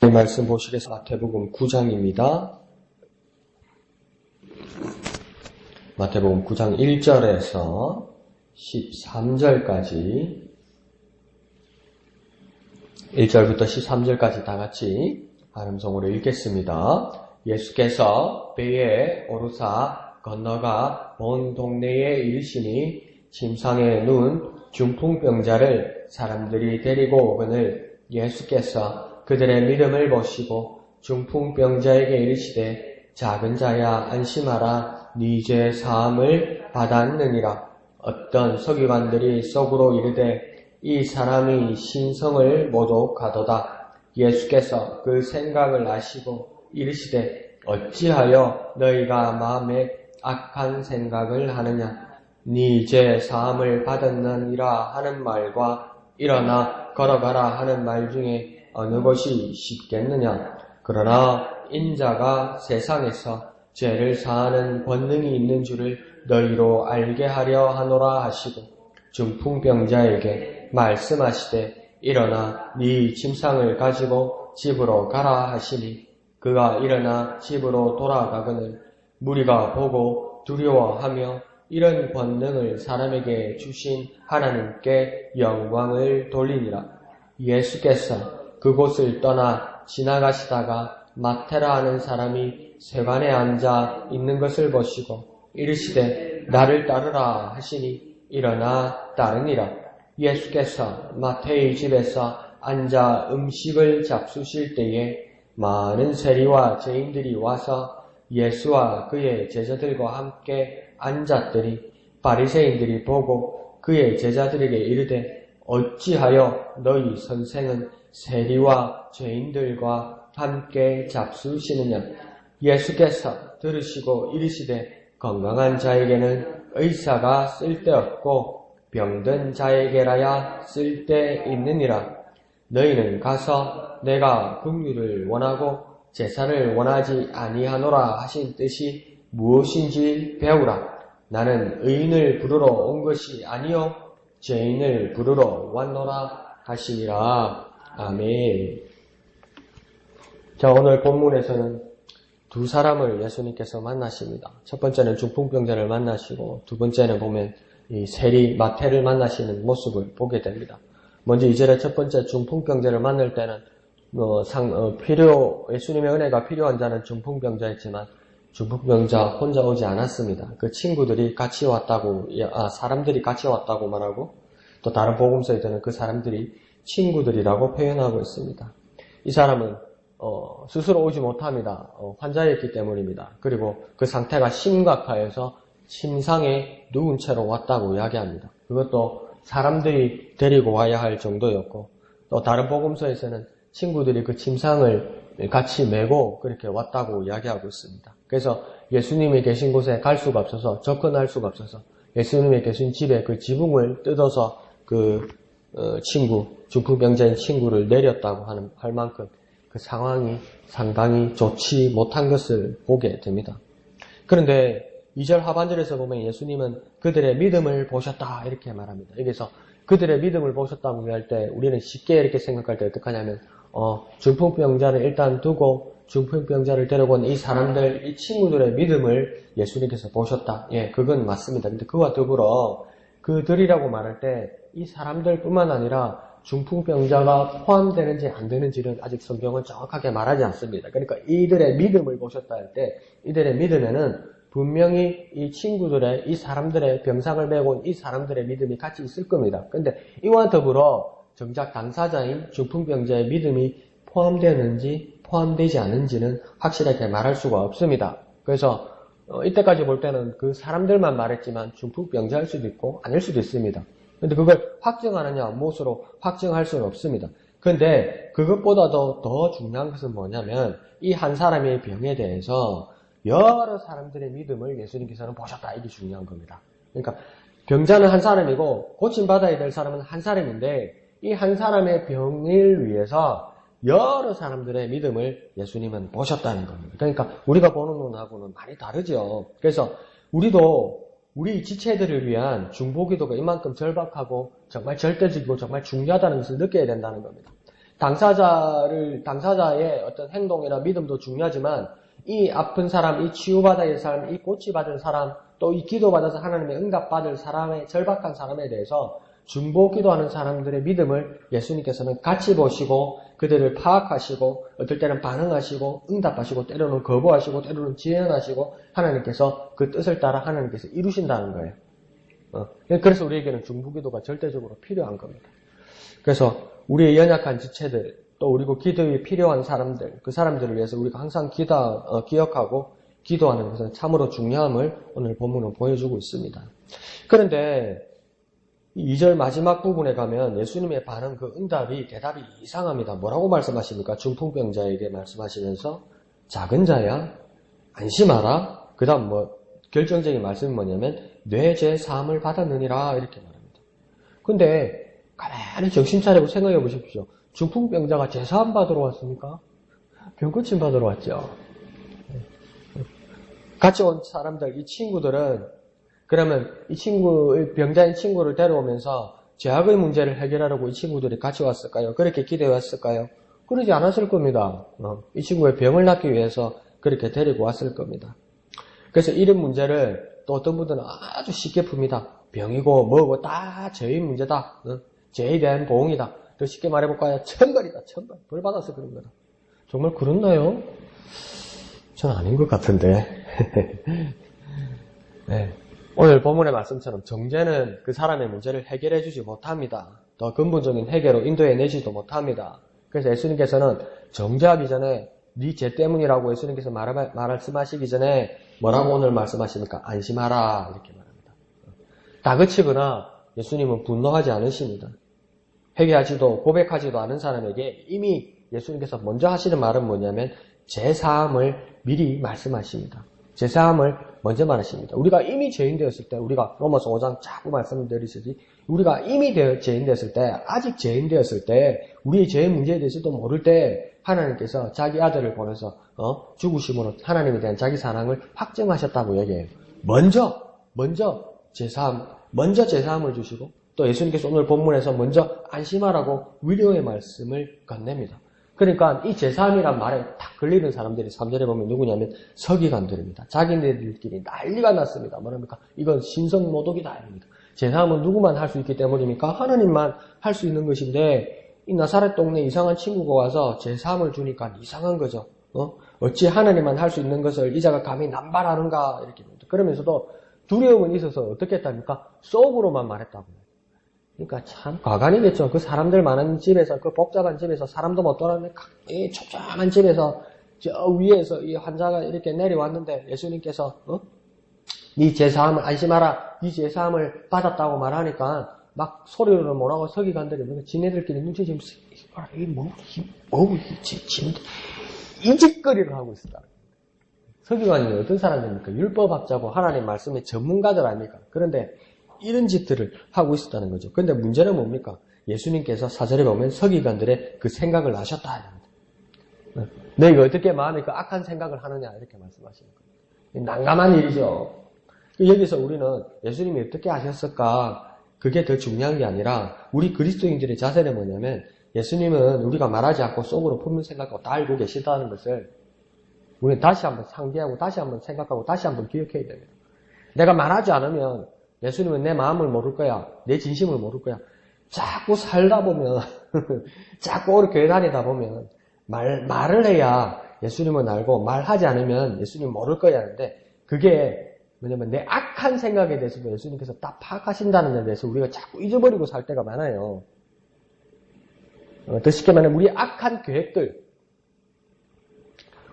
이 말씀 보시겠습니다. 마태복음 9장입니다. 마태복음 9장 1절에서 13절까지 1절부터 13절까지 다 같이 발음성으로 읽겠습니다. 예수께서 배에 오르사 건너가 먼 동네에 이르시니 침상에 누운 중풍병자를 사람들이 데리고 오거늘 예수께서 그들의 믿음을 보시고 중풍병자에게 이르시되 작은 자야 안심하라. 네 죄 사함을 받았느니라. 어떤 서기관들이 속으로 이르되 이 사람이 신성을 모독하도다. 예수께서 그 생각을 아시고 이르시되 어찌하여 너희가 마음에 악한 생각을 하느냐? 네 죄 사함을 받았느니라 하는 말과 일어나 걸어가라 하는 말 중에 어느 것이 쉽겠느냐 그러나 인자가 세상에서 죄를 사하는 권능이 있는 줄을 너희로 알게 하려 하노라 하시고 중풍병자에게 말씀하시되 일어나 네 침상을 가지고 집으로 가라 하시니 그가 일어나 집으로 돌아가거늘 무리가 보고 두려워하며 이런 권능을 사람에게 주신 하나님께 영광을 돌리니라. 예수께서 그곳을 떠나 지나가시다가 마테라 하는 사람이 세관에 앉아 있는 것을 보시고 이르시되 나를 따르라 하시니 일어나 따르니라. 예수께서 마태의 집에서 앉아 음식을 잡수실 때에 많은 세리와 죄인들이 와서 예수와 그의 제자들과 함께 앉았더니 바리새인들이 보고 그의 제자들에게 이르되 어찌하여 너희 선생은 세리와 죄인들과 함께 잡수시느냐 예수께서 들으시고 이르시되 건강한 자에게는 의사가 쓸데없고 병든 자에게라야 쓸데 있느니라 너희는 가서 내가 긍휼을 원하고 제사를 원하지 아니하노라 하신 뜻이 무엇인지 배우라. 나는 의인을 부르러 온 것이 아니요 죄인을 부르러 왔노라 하시니라. 아멘. 자 오늘 본문에서는 두 사람을 예수님께서 만나십니다. 첫 번째는 중풍병자를 만나시고 두 번째는 보면 이 세리 마태를 만나시는 모습을 보게 됩니다. 먼저 이절의 첫 번째 중풍병자를 만날 때는 어, 상, 어, 필요, 예수님의 은혜가 필요한 자는 중풍병자였지만 중풍병자 혼자 오지 않았습니다. 그 친구들이 같이 왔다고, 아, 사람들이 같이 왔다고 말하고 또 다른 복음서에서는 그 사람들이 친구들이라고 표현하고 있습니다. 이 사람은 어, 스스로 오지 못합니다. 어, 환자였기 때문입니다. 그리고 그 상태가 심각하여서 침상에 누운 채로 왔다고 이야기합니다. 그것도 사람들이 데리고 와야 할 정도였고 또 다른 복음서에서는 친구들이 그 침상을 같이 메고 그렇게 왔다고 이야기하고 있습니다. 그래서 예수님이 계신 곳에 갈 수가 없어서 접근할 수가 없어서 예수님이 계신 집에 그 지붕을 뜯어서 그 어, 친구 중풍병자인 친구를 내렸다고 하는 할 만큼 그 상황이 상당히 좋지 못한 것을 보게 됩니다. 그런데 2절 하반절에서 보면 예수님은 그들의 믿음을 보셨다 이렇게 말합니다. 여기서 그들의 믿음을 보셨다고 할때 우리는 쉽게 이렇게 생각할 때 어떡하냐면 어, 중풍병자를 일단 두고 중풍병자를 데려고 온 이 사람들, 이 친구들의 믿음을 예수님께서 보셨다. 예, 그건 맞습니다. 근데 그와 더불어 그들이라고 말할 때 이 사람들뿐만 아니라 중풍병자가 포함되는지 안 되는지는 아직 성경은 정확하게 말하지 않습니다. 그러니까 이들의 믿음을 보셨다 할 때 이들의 믿음에는 분명히 이 친구들의 이 사람들의 병상을 메고 온 이 사람들의 믿음이 같이 있을 겁니다. 근데 이와 더불어 정작 당사자인 중풍병자의 믿음이 포함되는지 포함되지 않은지는 확실하게 말할 수가 없습니다. 그래서 어, 이때까지 볼 때는 그 사람들만 말했지만 중풍병자일 수도 있고 아닐 수도 있습니다. 근데 그걸 확증하느냐 무엇으로 확증할 수는 없습니다. 근데 그것보다도 더 중요한 것은 뭐냐면 이 한 사람의 병에 대해서 여러 사람들의 믿음을 예수님께서는 보셨다. 이게 중요한 겁니다. 그러니까 병자는 한 사람이고 고침받아야 될 사람은 한 사람인데 이 한 사람의 병을 위해서 여러 사람들의 믿음을 예수님은 보셨다는 겁니다. 그러니까 우리가 보는 눈하고는 많이 다르죠. 그래서 우리도 우리 지체들을 위한 중보기도가 이만큼 절박하고 정말 절대적이고 정말 중요하다는 것을 느껴야 된다는 겁니다. 당사자를, 당사자의 어떤 행동이나 믿음도 중요하지만 이 아픈 사람, 이 치유받아야 할 사람, 이 고치받을 사람, 또 이 기도받아서 하나님의 응답받을 사람의 절박한 사람에 대해서 중보 기도하는 사람들의 믿음을 예수님께서는 같이 보시고 그들을 파악하시고 어떨 때는 반응하시고 응답하시고 때로는 거부하시고 때로는 지연하시고 하나님께서 그 뜻을 따라 하나님께서 이루신다는 거예요. 어, 그래서 우리에게는 중보 기도가 절대적으로 필요한 겁니다. 그래서 우리의 연약한 지체들 또 그리고 기도에 필요한 사람들 그 사람들을 위해서 우리가 항상 기도, 어, 기억하고 기도하는 것은 참으로 중요함을 오늘 본문은 보여주고 있습니다. 그런데 2절 마지막 부분에 가면 예수님의 반응 그 응답이 대답이 이상합니다. 뭐라고 말씀하십니까? 중풍병자에게 말씀하시면서 작은 자야 안심하라. 그 다음 뭐 결정적인 말씀이 뭐냐면 뇌제 사함을 받았느니라 이렇게 말합니다. 근데 가만히 정신 차리고 생각해 보십시오. 중풍병자가 제 사함 받으러 왔습니까? 병고침 받으러 왔죠. 같이 온 사람들, 이 친구들은 그러면 이 친구, 병자인 친구를 데려오면서 죄악의 문제를 해결하려고 이 친구들이 같이 왔을까요? 그렇게 기대해 왔을까요? 그러지 않았을 겁니다. 어, 이 친구의 병을 낫기 위해서 그렇게 데리고 왔을 겁니다. 그래서 이런 문제를 또 어떤 분들은 아주 쉽게 풉니다. 병이고 뭐고 다 죄의 문제다. 어? 죄에 대한 보응이다. 더 쉽게 말해볼까요? 천벌이다. 천벌. 벌 받아서 그런 거다. 정말 그렇나요? 전 아닌 것 같은데. 네. 오늘 본문의 말씀처럼 정죄는 그 사람의 문제를 해결해 주지 못합니다. 더 근본적인 해결로 인도해 내지도 못합니다. 그래서 예수님께서는 정죄하기 전에 네 죄 때문이라고 예수님께서 말, 말씀하시기 전에 뭐라고 오늘 말씀하십니까? 안심하라 이렇게 말합니다. 다그치거나 예수님은 분노하지 않으십니다. 회개하지도 고백하지도 않은 사람에게 이미 예수님께서 먼저 하시는 말은 뭐냐면 제사함을 미리 말씀하십니다. 제사함을 먼저 말하십니다. 우리가 이미 죄인 되었을 때, 우리가 로마서 5장 자꾸 말씀드리듯이 우리가 이미 죄인 되었을 때, 아직 죄인 되었을 때, 우리의 죄의 문제에 대해서도 모를 때 하나님께서 자기 아들을 보내서 어? 죽으심으로 하나님에 대한 자기 사랑을 확증하셨다고 얘기해요. 먼저, 먼저 제사함, 먼저 제사함을 주시고 또 예수님께서 오늘 본문에서 먼저 안심하라고 위로의 말씀을 건넵니다. 그러니까 이 제3이란 말에 딱 걸리는 사람들이 3절에 보면 누구냐면 서기관들입니다. 자기네들끼리 난리가 났습니다. 뭐랍니까? 이건 신성모독이다. 이럽니다. 제3은 누구만 할 수 있기 때문입니까? 하나님만 할 수 있는 것인데 이 나사렛 동네 이상한 친구가 와서 제3을 주니까 이상한 거죠. 어? 어찌 하나님만 할 수 있는 것을 이자가 감히 남발하는가 이렇게 그러면서도 두려움은 있어서 어떻게 했답니까? 속으로만 말했다고요. 그러니까 참 과간이겠죠. 그 사람들 많은 집에서 그 복잡한 집에서 사람도 못 돌아다니는 이 촘촘한 집에서 저 위에서 이 환자가 이렇게 내려왔는데 예수님께서 어? 네 제사함을 안심하라. 네 제사함을 받았다고 말하니까 막 소리로는 뭐라고 서기관들이 뭐 지네들끼리 눈치 지금 이뭐 뭐, 이짓거리를 하고 있었다. 서기관이 어떤 사람입니까? 율법학자고 하나님 말씀의 전문가들 아닙니까? 그런데 이런 짓들을 하고 있었다는 거죠. 그런데 문제는 뭡니까? 예수님께서 사절에 보면 서기관들의 그 생각을 아셨다. 너희가 어떻게 마음에 그 악한 생각을 하느냐 이렇게 말씀하시는 거예요. 난감한 일이죠. 여기서 우리는 예수님이 어떻게 하셨을까 그게 더 중요한 게 아니라 우리 그리스도인들의 자세는 뭐냐면 예수님은 우리가 말하지 않고 속으로 품는 생각하고 다 알고 계시다는 것을 우리는 다시 한번 상기하고 다시 한번 생각하고 다시 한번 기억해야 됩니다. 내가 말하지 않으면 예수님은 내 마음을 모를 거야. 내 진심을 모를 거야. 자꾸 살다 보면, 자꾸 오늘 교회 다니다 보면, 말, 말을 해야 예수님은 알고, 말하지 않으면 예수님 모를 거야 하는데, 그게 뭐냐면 내 악한 생각에 대해서도 예수님께서 딱 파악하신다는 데 대해서 우리가 자꾸 잊어버리고 살 때가 많아요. 어, 더 쉽게 말하면 우리 악한 계획들,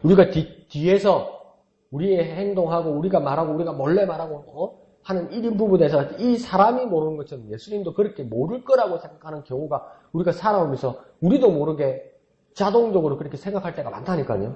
우리가 뒤, 뒤에서 우리의 행동하고 우리가 말하고 우리가 몰래 말하고 어? 하는 1인 부부에서 이 사람이 모르는 것처럼 예수님도 그렇게 모를 거라고 생각하는 경우가 우리가 살아오면서 우리도 모르게 자동적으로 그렇게 생각할 때가 많다니까요.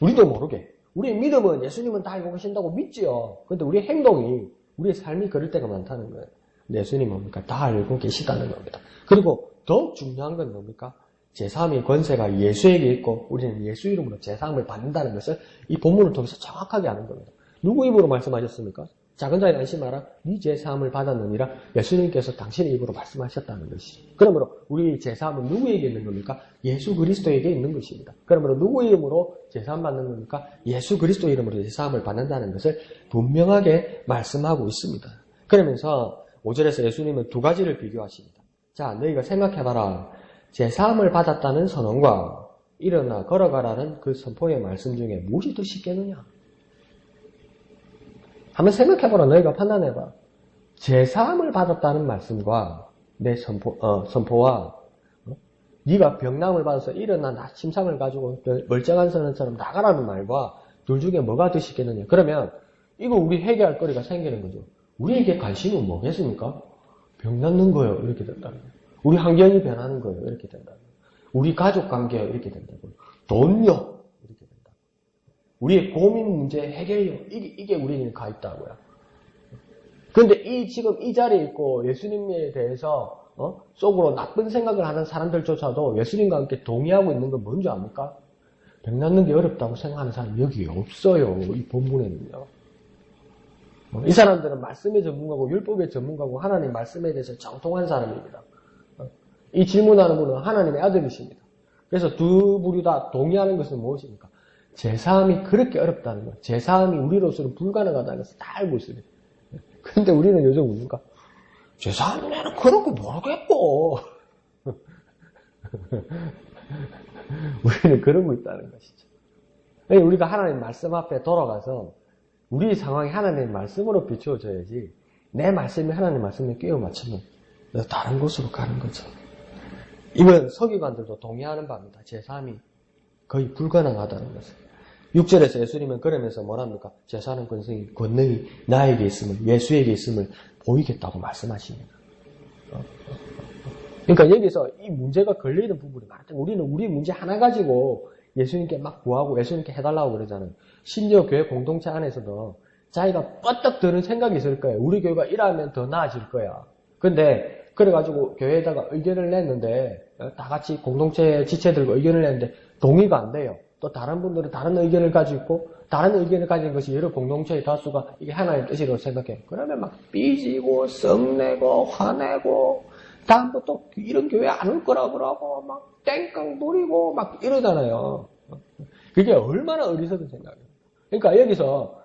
우리도 모르게. 우리의 믿음은 예수님은 다 알고 계신다고 믿지요. 그런데 우리의 행동이, 우리의 삶이 그럴 때가 많다는 거예요. 예수님 뭡니까? 다 알고 계시다는 겁니다. 그리고 더욱 중요한 건 뭡니까? 제3의 권세가 예수에게 있고 우리는 예수 이름으로 제3을 받는다는 것을 이 본문을 통해서 정확하게 아는 겁니다. 누구 입으로 말씀하셨습니까? 작은 자에 안심하라. 네 죄사함을 받았느니라. 예수님께서 당신의 입으로 말씀하셨다는 것이. 그러므로 우리 죄사함은 누구에게 있는 겁니까? 예수 그리스도에게 있는 것입니다. 그러므로 누구 이름으로 죄사함 받는 겁니까? 예수 그리스도 이름으로 죄사함을 받는다는 것을 분명하게 말씀하고 있습니다. 그러면서 5절에서 예수님은 두 가지를 비교하십니다. 자, 너희가 생각해봐라. 죄사함을 받았다는 선언과 일어나 걸어가라는 그 선포의 말씀 중에 무엇이 더 쉽겠느냐? 한번 생각해보라. 너희가 판단해봐. 제사함을 받았다는 말씀과 내 선포, 어, 선포와 어? 네가 병남을 받아서 일어나 나 침상을 가지고 멀쩡한 선언처럼 나가라는 말과 둘 중에 뭐가 더 쉽겠느냐. 그러면 이거 우리 해결할 거리가 생기는 거죠. 우리에게 관심은 뭐겠습니까? 병 낫는 거예요. 이렇게 된다는 거예요. 우리 환경이 변하는 거예요. 이렇게 된다는 거예요. 우리 가족 관계가 이렇게 된다고요. 돈요. 우리의 고민 문제 해결력 이게, 이게 우리는 가 있다고요. 그런데 이 지금 이 자리에 있고 예수님에 대해서 어? 속으로 나쁜 생각을 하는 사람들조차도 예수님과 함께 동의하고 있는 건 뭔지 압니까? 백 낳는 게 어렵다고 생각하는 사람이 여기 없어요. 이 본문에는요. 어, 이 사람들은 말씀의 전문가고 율법의 전문가고 하나님 말씀에 대해서 정통한 사람입니다. 어, 이 질문하는 분은 하나님의 아들이십니다. 그래서 두 부류 다 동의하는 것은 무엇입니까? 제사함이 그렇게 어렵다는 거. 제사함이 우리로서는 불가능하다는 것을 다 알고 있어요. 근데 우리는 요즘 뭡니까? 제사함은 나는 그런 거 모르겠고. 우리는 그러고 있다는 것이죠. 우리가 하나님 말씀 앞에 돌아가서 우리 상황이 하나님의 말씀으로 비추어져야지 내 말씀이 하나님 말씀에 끼워 맞추면 다른 곳으로 가는 거죠. 이번 서기관들도 동의하는 바입니다. 제3이 거의 불가능하다는 것을. 6절에서 예수님은 그러면서 뭐랍니까? 제사는 권능이, 권능이 나에게 있음을, 예수에게 있음을 보이겠다고 말씀하십니다. 그러니까 여기서 이 문제가 걸리는 부분이 많다. 우리는 우리 문제 하나 가지고 예수님께 막 구하고 예수님께 해달라고 그러잖아요. 심지어 교회 공동체 안에서도 자기가 뻗떡 드는 생각이 있을 거예요. 우리 교회가 이러면 더 나아질 거야. 근데 그래가지고 교회에다가 의견을 냈는데 다 같이 공동체 지체들과 의견을 냈는데 동의가 안 돼요. 또 다른 분들은 다른 의견을 가지고 있고 다른 의견을 가진 것이 여러 공동체의 다수가 이게 하나의 뜻이라고 생각해. 그러면 막 삐지고 썩내고 화내고 다음부터 이런 교회 안 올 거라 그러고 막 땡깡 부리고 막 이러잖아요. 그게 얼마나 어리석은 생각이에요. 그러니까 여기서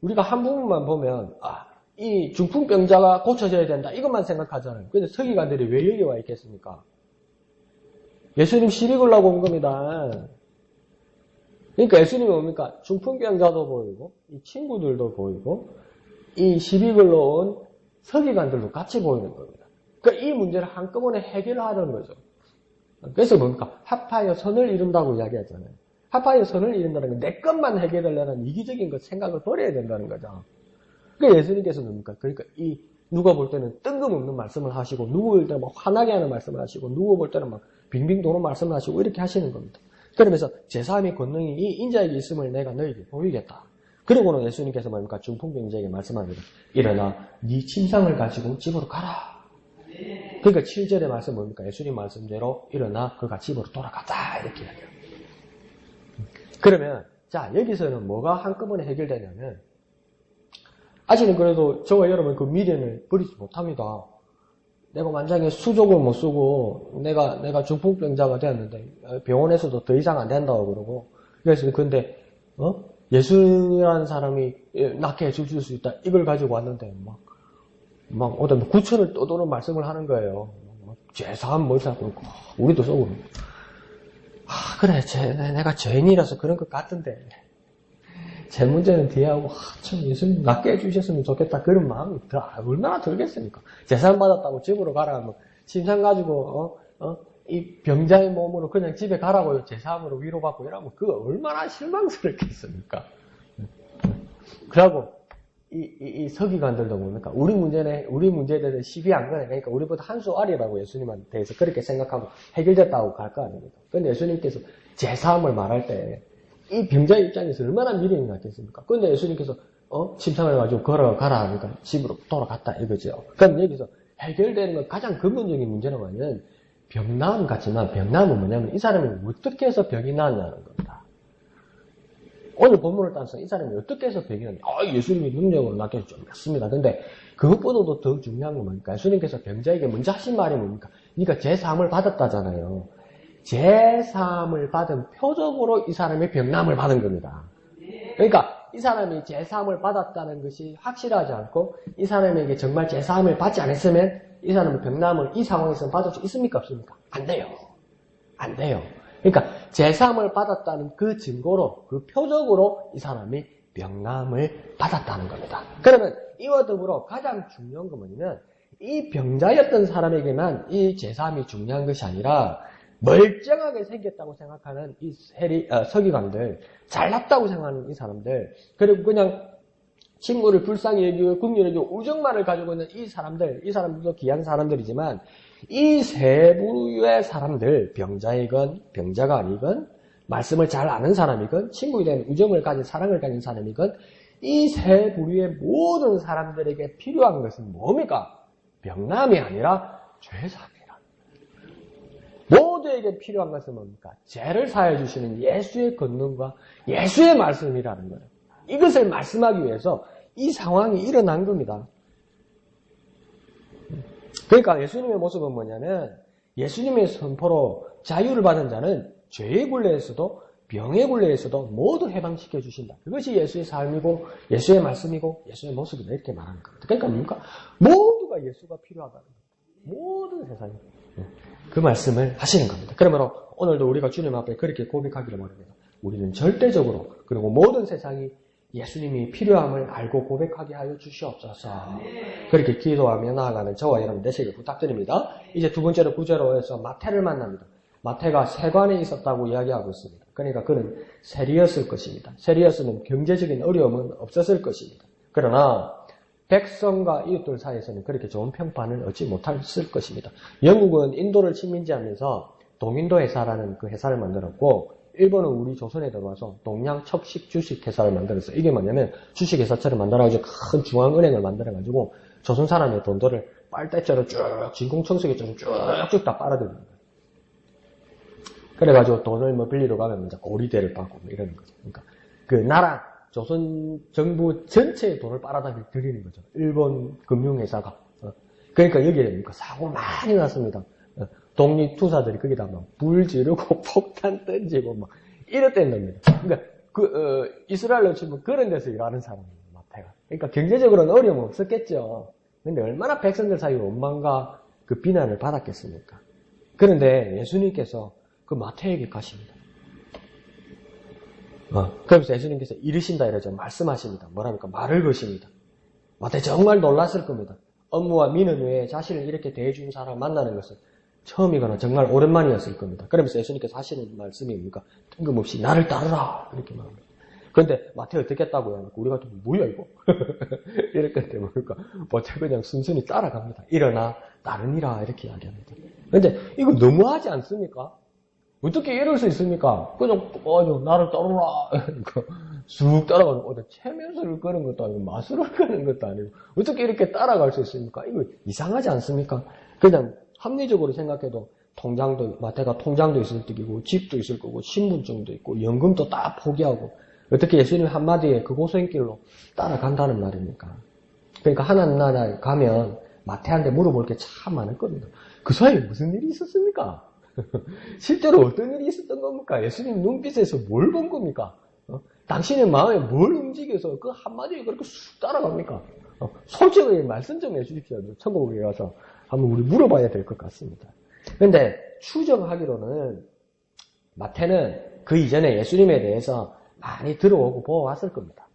우리가 한 부분만 보면 아, 이 중풍병자가 고쳐져야 된다 이것만 생각하잖아요. 근데 서기관들이 왜 여기 와 있겠습니까? 예수님 시비 걸라고 온 겁니다. 그러니까 예수님이 뭡니까? 중풍병자도 보이고, 이 친구들도 보이고, 이 시비글로 온 서기관들도 같이 보이는 겁니다. 그러니까 이 문제를 한꺼번에 해결하는 거죠. 그래서 뭡니까? 합하여 선을 이룬다고 이야기하잖아요. 합하여 선을 이룬다는 건 내 것만 해결하려는 이기적인 것 생각을 버려야 된다는 거죠. 그러니까 예수님께서 뭡니까? 그러니까 이 누가 볼 때는 뜬금없는 말씀을 하시고 누구 볼 때는 막 화나게 하는 말씀을 하시고 누구 볼 때는 막 빙빙 도는 말씀을 하시고 이렇게 하시는 겁니다. 그러면서 제사함의 권능이 이 인자에게 있음을 내가 너에게 보이겠다. 그러고는 예수님께서 뭡니까? 중풍병자에게 말씀합니다. 일어나 네 침상을 가지고 집으로 가라. 그러니까 7절의 말씀 뭡니까? 예수님 말씀대로 일어나 그가 집으로 돌아가자. 이렇게 이야기해요. 그러면 자 여기서는 뭐가 한꺼번에 해결되냐면 아직은 그래도 저와 여러분 그 미련을 버리지 못합니다. 내가 만약에 수족을 못 쓰고 내가 내가 중풍병자가 되었는데 병원에서도 더 이상 안 된다고 그러고 그래서 근데 어? 예수라는 사람이 낫게 해줄 수 있다. 이걸 가지고 왔는데 막 막 어떤 뭐 구천을 떠도는 말씀을 하는 거예요. 죄사한 뭘사 그러고. 우리도 쏘고 아 그래. 제, 내가 죄인이라서 그런 것 같은데 제 문제는 뒤에하고 아, 참 예수님 낫게 해주셨으면 좋겠다 그런 마음이 더 얼마나 들겠습니까? 재산 받았다고 집으로 가라 하면 심상 가지고 어? 어? 이 병자의 몸으로 그냥 집에 가라고 제사함으로 위로받고 이러면 그거 얼마나 실망스럽겠습니까? 그러고 이, 이, 이 서기관들도 뭡니까? 우리 문제는 우리 문제에 대해서 시비 안 거네. 그러니까 우리보다 한 수 아래라고 예수님한테 대해서 그렇게 생각하고 해결됐다고 갈 거 아닙니까? 근데 예수님께서 제사함을 말할 때 이 병자의 입장에서 얼마나 미련이 났겠습니까? 근데 예수님께서 어? 침상을 가지고 걸어가라 하니까 집으로 돌아갔다 이거죠. 그럼 여기서 해결되는 건 가장 근본적인 문제는 뭐냐면 병나음 같지만 병나음은 뭐냐면 이 사람이 어떻게 해서 병이 나았냐는 겁니다. 오늘 본문을 따라서 이 사람이 어떻게 해서 배기하냐. 아, 예수님이 능력으로 좀 맞습니다. 근데 그것보다도 더 중요한 건 뭡니까? 예수님께서 병자에게 먼저 하신 말이 뭡니까? 그러니까 제3을 받았다잖아요. 제3을 받은 표적으로 이 사람이 병남을 받은 겁니다. 그러니까 이 사람이 제3을 받았다는 것이 확실하지 않고 이 사람에게 정말 제3을 받지 않았으면 이 사람은 병남을 이 상황에서 받을 수 있습니까? 없습니까? 안 돼요. 안 돼요. 그러니까 제3을 받았다는 그 증거로 그 표적으로 이 사람이 병남을 받았다는 겁니다. 그러면 이와 더불어 가장 중요한 건 뭐냐면 이 병자였던 사람에게만 이 제3이 중요한 것이 아니라 멀쩡하게 생겼다고 생각하는 이 세리, 어, 서기관들, 잘났다고 생각하는 이 사람들, 그리고 그냥 친구를 불쌍히 여기고 여기고 우정만을 가지고 있는 이 사람들, 이 사람들도 귀한 사람들이지만 이 세 부류의 사람들, 병자이건 병자가 아니건 말씀을 잘 아는 사람이건 친구에 대한 우정을 가진 사랑을 가진 사람이건 이 세 부류의 모든 사람들에게 필요한 것은 뭡니까? 병남이 아니라 죄사입니다. 모두에게 필요한 것은 뭡니까? 죄를 사해 주시는 예수의 권능과 예수의 말씀이라는 거예요. 이것을 말씀하기 위해서 이 상황이 일어난 겁니다. 그러니까 예수님의 모습은 뭐냐면 예수님의 선포로 자유를 받은 자는 죄의 굴레에서도 병의 굴레에서도 모두 해방시켜 주신다. 그것이 예수의 삶이고 예수의 말씀이고 예수의 모습이다 이렇게 말하는 겁니다. 그러니까 뭡니까? 모두가 예수가 필요하다는 겁니다. 모든 세상에 그 말씀을 하시는 겁니다. 그러므로 오늘도 우리가 주님 앞에 그렇게 고백하기를 바랍니다. 우리는 절대적으로 그리고 모든 세상이 예수님이 필요함을 알고 고백하게 하여 주시옵소서. 그렇게 기도하며 나아가는 저와 여러분 되시길 부탁드립니다. 이제 두 번째로 구제로 해서 마태를 만납니다. 마태가 세관에 있었다고 이야기하고 있습니다. 그러니까 그는 세리였을 것입니다. 세리였으면 경제적인 어려움은 없었을 것입니다. 그러나 백성과 이웃들 사이에서는 그렇게 좋은 평판을 얻지 못했을 것입니다. 영국은 인도를 식민지하면서 동인도 회사라는 그 회사를 만들었고 일본은 우리 조선에 들어와서 동양 척식 주식 회사를 만들었어요. 이게 뭐냐면 주식 회사처럼 만들어가지고 큰 중앙은행을 만들어가지고 조선 사람의 돈들을 빨대처럼 쭉 진공청소기처럼 쭉쭉 다 빨아들입니다. 그래가지고 돈을 뭐 빌리러 가면 이제 고리대를 받고 뭐 이러는 거죠. 그러니까 그 나라 조선 정부 전체의 돈을 빨아다 드리는 거죠. 일본 금융회사가. 어. 그러니까 여기에 뭡니까? 사고 많이 났습니다. 어. 독립투사들이 거기다 막 불 지르고 폭탄 던지고 막 이랬다는 겁니다. 그러니까 그 어, 이스라엘로 치면 그런 데서 일하는 사람입니다. 마태가. 그러니까 경제적으로는 어려움 없었겠죠. 근데 얼마나 백성들 사이에 원망과 그 비난을 받았겠습니까? 그런데 예수님께서 그 마태에게 가십니다. 어, 그러면서 예수님께서 이르신다 이러죠. 말씀하십니다. 뭐랍니까? 말을 거십니다. 마태 정말 놀랐을 겁니다. 업무와 민원 외에 자신을 이렇게 대해준 사람 만나는 것은 처음이거나 정말 오랜만이었을 겁니다. 그러면서 예수님께서 하시는 말씀이 뭡니까? 뜬금없이 나를 따르라 이렇게 말합니다. 그런데 마태 어떻게 했다고요? 우리가 좀 뭐야 이거? 건데 뭡니까? 마태 그냥 순순히 따라갑니다. 일어나 따르니라 이렇게 이야기합니다. 그런데 이거 너무하지 않습니까? 어떻게 이럴 수 있습니까? 그냥, 어, 나를 따르라. 쑥 따라가는, 어, 체면수를 끄는 것도 아니고, 마술을 끄는 것도 아니고, 어떻게 이렇게 따라갈 수 있습니까? 이거 이상하지 않습니까? 그냥 합리적으로 생각해도, 통장도, 마태가 통장도 있을 때이고, 집도 있을 거고, 신분증도 있고, 연금도 다 포기하고, 어떻게 예수님 한마디에 그 고생길로 따라간다는 말입니까? 그러니까 하나님 나라에 가면, 마태한테 물어볼 게 참 많을 겁니다. 그 사이에 무슨 일이 있었습니까? 실제로 어떤 일이 있었던 겁니까? 예수님 눈빛에서 뭘 본 겁니까? 어? 당신의 마음에 뭘 움직여서 그 한마디에 그렇게 쑥 따라갑니까? 어? 솔직하게 말씀 좀 해주십시오. 천국에 가서 한번 우리 물어봐야 될 것 같습니다. 그런데 추정하기로는 마태는 그 이전에 예수님에 대해서 많이 들어오고 보아왔을 겁니다.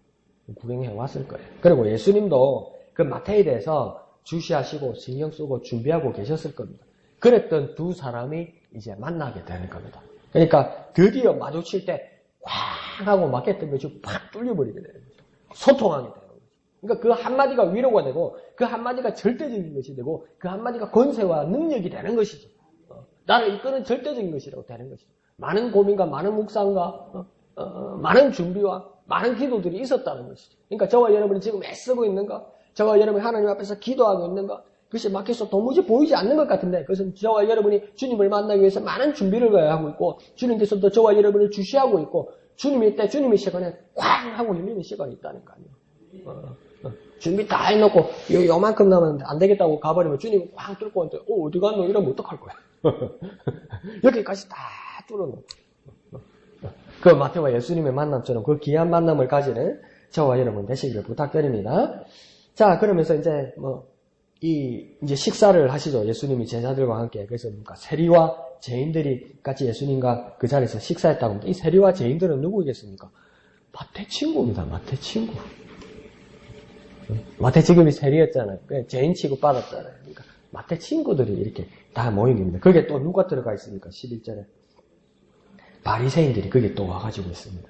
구경해 왔을 거예요. 그리고 예수님도 그 마태에 대해서 주시하시고 신경 쓰고 준비하고 계셨을 겁니다. 그랬던 두 사람이 이제 만나게 되는 겁니다. 그러니까 드디어 마주칠 때 꽝 하고 막혔던 것이 팍 뚫려버리게 되는 거죠. 소통하게 되는 거죠. 그러니까 그 한마디가 위로가 되고 그 한마디가 절대적인 것이 되고 그 한마디가 권세와 능력이 되는 것이죠. 어, 나를 이끄는 절대적인 것이라고 되는 것이죠. 많은 고민과 많은 묵상과 어, 어, 많은 준비와 많은 기도들이 있었다는 것이죠. 그러니까 저와 여러분이 지금 애쓰고 있는가? 저와 여러분이 하나님 앞에서 기도하고 있는가? 그것이 막혀서 도무지 보이지 않는 것 같은데 그것은 저와 여러분이 주님을 만나기 위해서 많은 준비를 하고 있고 주님께서도 저와 여러분을 주시하고 있고 주님이 때 주님의 시간에 꽝 하고 열리는 시간이 있다는 거 아니에요. 어, 어. 준비 다 해놓고 요, 요만큼 남았는데 안 되겠다고 가버리면 주님이 꽝 뚫고 왔는데 어 어디 갔노 이러면 어떡할 거야. 여기까지 다 뚫어놓고 그 마태와 예수님의 만남처럼 그 귀한 만남을 가지는 저와 여러분 되시기를 부탁드립니다. 자, 그러면서 이제 뭐, 이, 이제 식사를 하시죠. 예수님이 제자들과 함께. 그래서 뭔가 세리와 죄인들이 같이 예수님과 그 자리에서 식사했다고 합니다. 이 세리와 죄인들은 누구겠습니까? 마태 친구입니다. 마태 친구. 마태 지금이 세리였잖아요. 죄인 취급 받았잖아요. 그러니까 마태 친구들이 이렇게 다 모인 겁니다. 거기에 또 누가 들어가 있습니까? 11절에. 바리새인들이 거기에 또 와가지고 있습니다.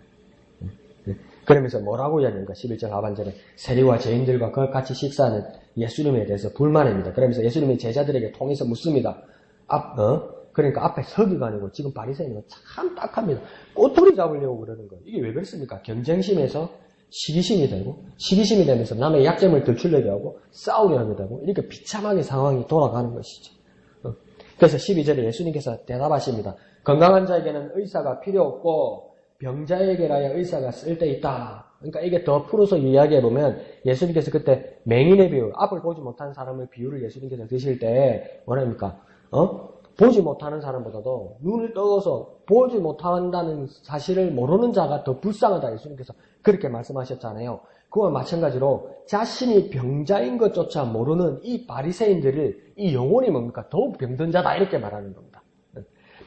그러면서 뭐라고 이야기합니까? 11절 하반절에 세리와 죄인들과 그 같이 식사하는 예수님에 대해서 불만입니다. 그러면서 예수님이 제자들에게 통해서 묻습니다. 앞, 어? 그러니까 앞에 서기가 아니고 지금 바리새인은 참 딱합니다. 꼬투리 잡으려고 그러는 거예요. 이게 왜 그렇습니까? 경쟁심에서 시기심이 되고 시기심이 되면서 남의 약점을 들추려고 하고 싸우려고 되고 이렇게 비참하게 상황이 돌아가는 것이죠. 어. 그래서 12절에 예수님께서 대답하십니다. 건강한 자에게는 의사가 필요 없고 병자에게라야 의사가 쓸데 있다. 그러니까 이게 더 풀어서 이야기해 보면 예수님께서 그때 맹인의 비유, 앞을 보지 못한 사람의 비유를 예수님께서 드실 때 뭐랍니까? 어? 보지 못하는 사람보다도 눈을 떠서 보지 못한다는 사실을 모르는 자가 더 불쌍하다 예수님께서 그렇게 말씀하셨잖아요. 그와 마찬가지로 자신이 병자인 것조차 모르는 이 바리새인들을 이 영혼이 뭡니까? 더욱 병든 자다 이렇게 말하는 겁니다.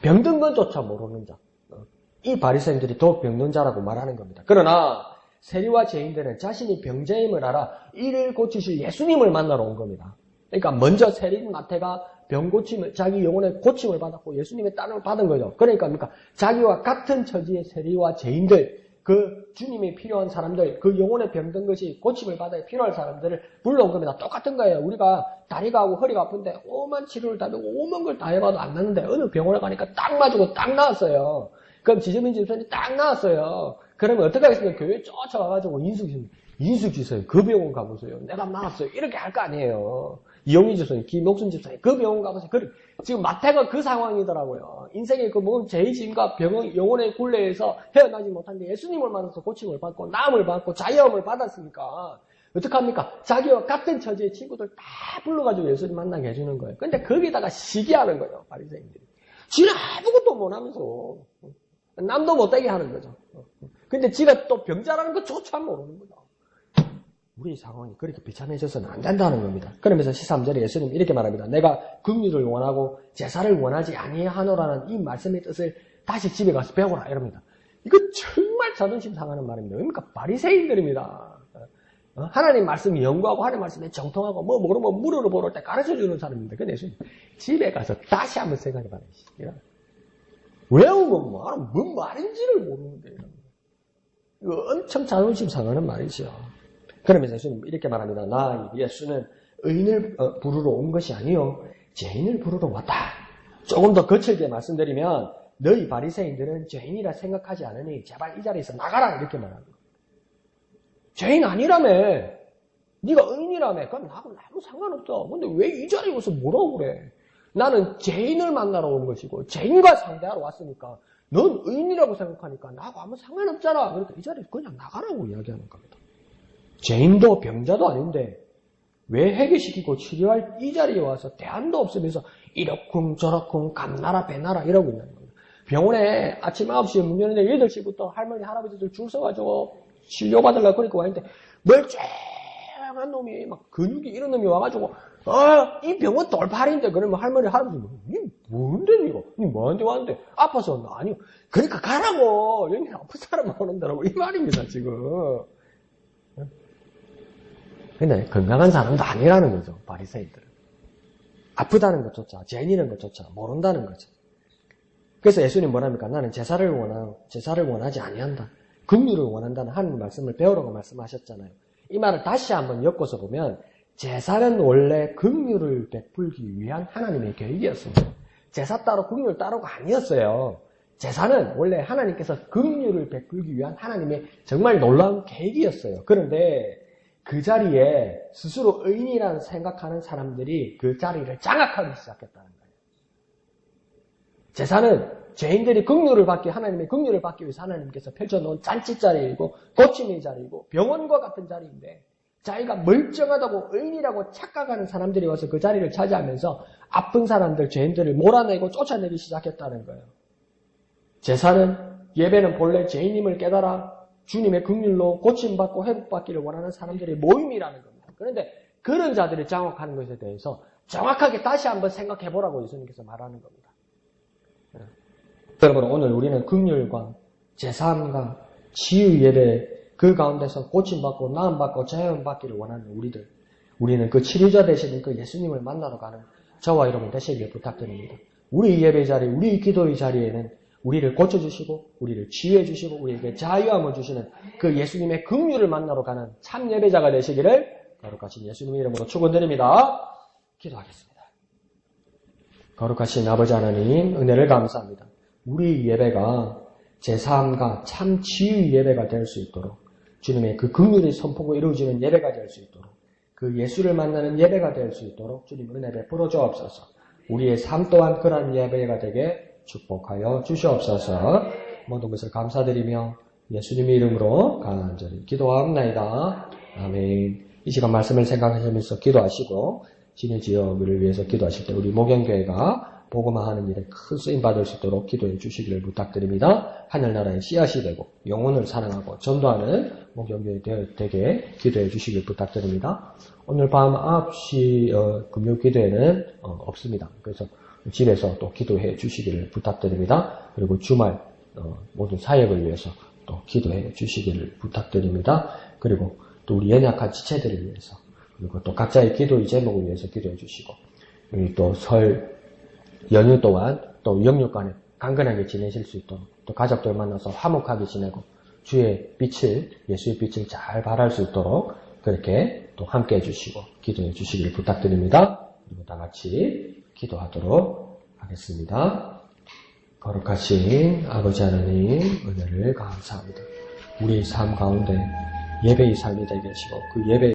병든 것조차 모르는 자. 이 바리새인들이 더욱 병든 자라고 말하는 겁니다. 그러나 세리와 죄인들은 자신이 병자임을 알아 이를 고치실 예수님을 만나러 온 겁니다. 그러니까 먼저 세리인 마태가 병 고침을 자기 영혼의 고침을 받았고 예수님의 따름을 받은 거죠. 그러니까 뭡니까? 자기와 같은 처지의 세리와 죄인들 그 주님이 필요한 사람들, 그 영혼의 병든 것이 고침을 받아야 필요할 사람들을 불러온 겁니다. 똑같은 거예요. 우리가 다리가 하고 허리가 아픈데 오만 치료를 다 하고 오만 걸 다 해봐도 안 낫는데 어느 병원에 가니까 딱 맞고 딱 나았어요. 그럼 지저민 집사님 딱 나왔어요. 그러면 어떻게 하겠습니까? 교회 쫓아가가지고 인숙, 인숙 집사님 그 병원 가보세요. 내가 나왔어요. 이렇게 할 거 아니에요. 이용희 집사님, 김옥순 집사님 그 병원 가보세요. 그, 지금 마태가 그 상황이더라고요. 인생의 그 몸, 죄짐과 병원, 영혼의 굴레에서 헤어나지 못한데 예수님을 만나서 고침을 받고 남을 받고 자유함을 받았으니까 어떡합니까? 자기와 같은 처지의 친구들 다 불러가지고 예수님 만나게 해주는 거예요. 근데 거기다가 시기하는 거예요. 바리새인들이. 지는 아무것도 못하면서 남도 못되게 하는 거죠. 근데 지가 또 병자라는 것조차 모르는 거죠. 우리 상황이 그렇게 비참해져서는 안 된다는 겁니다. 그러면서 13절에 예수님 이렇게 말합니다. 내가 긍휼을 원하고 제사를 원하지 아니하노라는 이 말씀의 뜻을 다시 집에 가서 배우라 이럽니다. 이거 정말 자존심 상하는 말입니다. 뭡니까? 바리새인들입니다. 어? 하나님 말씀이 연구하고 하나님 말씀에 정통하고 뭐 모르면 물으러 보러 때 가르쳐 주는 사람입니다. 근데 예수님 집에 가서 다시 한번 생각해 봐라. 외우면 뭐, 뭔 말인지를 모르는데. 이거 엄청 자존심 상하는 말이죠. 그러면서 예수님 이렇게 말합니다. 나 예수는 의인을 어, 부르러 온 것이 아니요 죄인을 부르러 왔다. 조금 더 거칠게 말씀드리면 너희 바리새인들은 죄인이라 생각하지 않으니 제발 이 자리에서 나가라 이렇게 말합니다. 죄인 아니라며. 네가 의인이라며. 그럼 나하고 아무 상관없어. 근데 왜 이 자리에 와서 뭐라고 그래? 나는 죄인을 만나러 온 것이고 죄인과 상대하러 왔으니까 넌 의인이라고 생각하니까 나하고 아무 상관없잖아. 그러니까 이 자리에 그냥 나가라고 이야기하는 겁니다. 죄인도 병자도 아닌데 왜 해결시키고 치료할 이 자리에 와서 대안도 없으면서 이렇쿵 저렇쿵 감나라 배나라 이러고 있는 겁니다. 병원에 아침 9시에 문 여는데 8시부터 할머니 할아버지들 줄 서가지고 치료받으려고 그러니까 와 있는데 멀쩡 한 놈이 막 근육이 이런 놈이 와가지고 아, 이 병은 돌팔인데 그러면 할머니 할아버지 이 뭔데 이거? 이 뭐한테 왔는데? 아파서 왔나? 아니요. 그러니까 가라고. 여기 아픈 사람 오는다라고 이 말입니다 지금. 근데 건강한 사람도 아니라는 거죠 바리새인들은. 아프다는 것조차 죄인이라는 것조차 모른다는 거죠. 그래서 예수님 뭐랍니까? 나는 제사를 원하 제사를 원하지 아니한다. 긍휼을 원한다는 하나님 말씀을 배우라고 말씀하셨잖아요. 이 말을 다시 한번 엮어서 보면 제사는 원래 긍휼을 베풀기 위한 하나님의 계획이었습니다. 제사 따로 긍휼 따로가 아니었어요. 제사는 원래 하나님께서 긍휼을 베풀기 위한 하나님의 정말 놀라운 계획이었어요. 그런데 그 자리에 스스로 의인이라는 생각하는 사람들이 그 자리를 장악하기 시작했다는 거예요. 제사는 죄인들이 긍휼을 받기 하나님의 긍휼을 받기 위해서 하나님께서 펼쳐놓은 잔치 자리이고 고침의 자리이고 병원과 같은 자리인데 자기가 멀쩡하다고 의인이라고 착각하는 사람들이 와서 그 자리를 차지하면서 아픈 사람들 죄인들을 몰아내고 쫓아내기 시작했다는 거예요. 제사는 예배는 본래 죄인임을 깨달아 주님의 긍휼로 고침받고 회복받기를 원하는 사람들의 모임이라는 겁니다. 그런데 그런 자들이 장악하는 것에 대해서 정확하게 다시 한번 생각해 보라고 예수님께서 말하는 겁니다. 네. 여러분 오늘 우리는 긍휼과 제사함과 치유 예배 그 가운데서 고침받고 나음받고 자연받기를 원하는 우리들 우리는 그 치료자 되시는 그 예수님을 만나러 가는 저와 여러분 되시길 부탁드립니다. 우리 예배 자리, 우리 기도의 자리에는 우리를 고쳐주시고 우리를 치유해 주시고 우리에게 자유함을 주시는 그 예수님의 긍휼을 만나러 가는 참 예배자가 되시기를 거룩하신 예수님의 이름으로 축원드립니다. 기도하겠습니다. 거룩하신 아버지 하나님 은혜를 감사합니다. 우리 예배가 제3과 참 치유 예배가 될 수 있도록 주님의 그 긍휼이 선포고 이루어지는 예배가 될 수 있도록 그 예수를 만나는 예배가 될 수 있도록 주님 은혜 베풀어 주옵소서. 우리의 삶 또한 그러한 예배가 되게 축복하여 주시옵소서. 모든 것을 감사드리며 예수님의 이름으로 간절히 기도합나이다. 아멘. 이 시간 말씀을 생각하시면서 기도하시고 진의 지역을 위해서 기도하실 때 우리 목영교회가 복음화하는 일에 큰 쓰임 받을 수 있도록 기도해 주시기를 부탁드립니다. 하늘나라의 씨앗이 되고 영혼을 사랑하고 전도하는 목영교회 되게 기도해 주시길 부탁드립니다. 오늘 밤 9시 어, 금요 기도회는 어, 없습니다. 그래서 집에서 또 기도해 주시기를 부탁드립니다. 그리고 주말 어, 모든 사역을 위해서 또 기도해 주시기를 부탁드립니다. 그리고 또 우리 연약한 지체들을 위해서 그리고 또 각자의 기도의 제목을 위해서 기도해 주시고 우리 또 설 연휴 동안 또 영육 간에 강건하게 지내실 수 있도록 또 가족들 만나서 화목하게 지내고 주의 빛을 예수의 빛을 잘 발할 수 있도록 그렇게 또 함께 해주시고 기도해 주시기를 부탁드립니다. 그리고 다 같이 기도하도록 하겠습니다. 거룩하신 아버지 하나님 은혜를 감사합니다. 우리 삶 가운데 예배의 삶이 되게 하시고 그 예배